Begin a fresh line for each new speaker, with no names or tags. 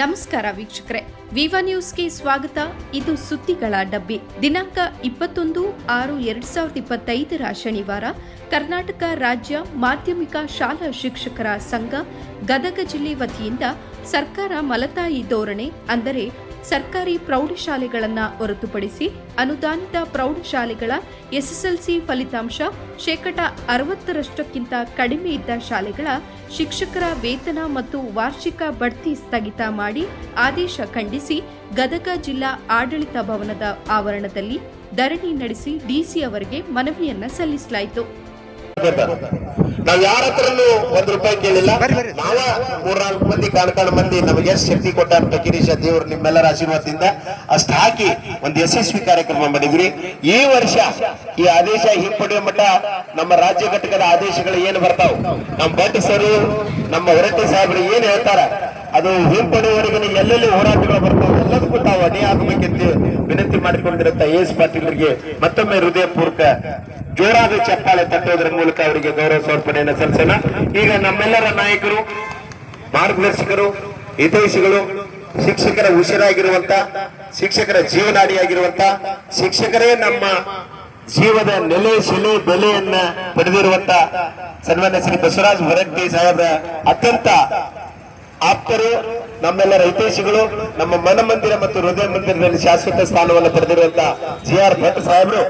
ನಮಸ್ಕಾರ ವೀಕ್ಷಕರೇ. ವಿವಾ ನ್ಯೂಸ್ಗೆ ಸ್ವಾಗತ. ಇದು ಸುದ್ದಿಗಳ ಡಬ್ಬಿ. ದಿನಾಂಕ ಇಪ್ಪತ್ತೊಂದು ಆರು ಎರಡ್ ಸಾವಿರದ ಇಪ್ಪತ್ತೈದರ ಶನಿವಾರ ಕರ್ನಾಟಕ ರಾಜ್ಯ ಮಾಧ್ಯಮಿಕ ಶಾಲಾ ಶಿಕ್ಷಕರ ಸಂಘ ಗದಗ ಜಿಲ್ಲೆ ವತಿಯಿಂದ ಸರ್ಕಾರ ಮಲತಾಯಿ ಧೋರಣೆ, ಅಂದರೆ ಸರ್ಕಾರಿ ಪ್ರೌಢಶಾಲೆಗಳನ್ನು ಹೊರತುಪಡಿಸಿ ಅನುದಾನಿತ ಪ್ರೌಢಶಾಲೆಗಳ ಎಸ್ಎಸ್ಎಲ್ಸಿ ಫಲಿತಾಂಶ ಶೇಕಡ ಅರವತ್ತರಷ್ಟಕ್ಕಿಂತ ಕಡಿಮೆ ಇದ್ದ ಶಾಲೆಗಳ ಶಿಕ್ಷಕರ ವೇತನ ಮತ್ತು ವಾರ್ಷಿಕ ಬಡ್ತಿ ಸ್ಥಗಿತ ಮಾಡಿ ಆದೇಶ ಖಂಡಿಸಿ ಗದಗ ಜಿಲ್ಲಾ ಆಡಳಿತ ಭವನದ ಆವರಣದಲ್ಲಿ ಧರಣಿ ನಡೆಸಿ ಡಿಸಿ ಅವರಿಗೆ ಮನವಿಯನ್ನ ಸಲ್ಲಿಸಲಾಯಿತು.
ನಾವ್ ಯಾರ ಹತ್ರನು ಒಂದ್ ರೂಪಾಯಿ ಕೇಳಿಲ್ಲ. ನಾವ ಮೂರ್ನಾಲ್ಕು ಮಂದಿ ಕಾಣ್ಕೊಂಡ್ ಮಂದಿ ನಮಗೆ ಎಷ್ಟು ಶಕ್ತಿ ಕೊಟ್ಟ ಕಿರೀಶ ದೇವ್ರು ನಿಮ್ಮೆಲ್ಲರ ಆಶೀರ್ವಾದದಿಂದ ಅಷ್ಟ ಹಾಕಿ ಒಂದ್ ಯಶಸ್ವಿ ಕಾರ್ಯಕ್ರಮ ಮಾಡಿದ್ವಿ. ಈ ವರ್ಷ ಈ ಆದೇಶ ಹಿಂಪಡೆಯುವ ಮಟ್ಟ ನಮ್ಮ ರಾಜ್ಯ ಘಟಕದ ಆದೇಶಗಳು ಏನು ಬರ್ತಾವ? ನಮ್ಮ ಭಟ್ ಸರು ನಮ್ಮ ಹೊರಟ್ಟಿ ಸಾಹೇಬರು ಏನ್ ಹೇಳ್ತಾರ? ಅದು ಹಿಂಪಡೆಯುವವರೆಗೆ ಎಲ್ಲೆಲ್ಲಿ ಹೋರಾಟಗಳು ಬರ್ತಾವ ಎಲ್ಲದಕ್ಕೂ ತಾವು ಅದೇ ಆಗಬೇಕೆಂದು ವಿನಂತಿ ಮಾಡಿಕೊಂಡಿರುತ್ತ ಎಸ್ ಪಾಟೀಲರಿಗೆ ಮತ್ತೊಮ್ಮೆ ಹೃದಯಪೂರ್ವಕ ಜೋರಾದ ಚಪ್ಪಾಳೆ ತಟ್ಟೋದ್ರ ಮೂಲಕ ಅವರಿಗೆ ಗೌರವ ಸಮರ್ಪಣೆಯನ್ನು ಸಲ್ಲಿಸೋಣ. ಈಗ ನಮ್ಮೆಲ್ಲರ ನಾಯಕರು, ಮಾರ್ಗದರ್ಶಕರು, ಹಿತೈಷಿಗಳು, ಶಿಕ್ಷಕರ ಉಸಿರಾಗಿರುವಂತ, ಶಿಕ್ಷಕರ ಜೀವನಾಡಿಯಾಗಿರುವಂತ, ಶಿಕ್ಷಕರೇ ನಮ್ಮ ಜೀವದ ನೆಲೆ ಶಿಲೆ ಬೆಲೆಯನ್ನ ಪಡೆದಿರುವಂತ ಸನ್ಮಾನ್ಯ ಶ್ರೀ ಬಸವರಾಜ್ ಹೊರಟ್ಟಿ ಸಾಹೇಬ್ರ ಅತ್ಯಂತ ಆಪ್ತರು, ನಮ್ಮೆಲ್ಲರ ಹಿತೈಷಿಗಳು, ನಮ್ಮ ಮನಮಂದಿರ ಮತ್ತು ಹೃದಯ ಮಂದಿರದಲ್ಲಿ ಶಾಶ್ವತ ಸ್ಥಾನವನ್ನು ಪಡೆದಿರುವಂತ ಜಿ ಆರ್ ಭಟ್ ಸಾಹೇಬರು.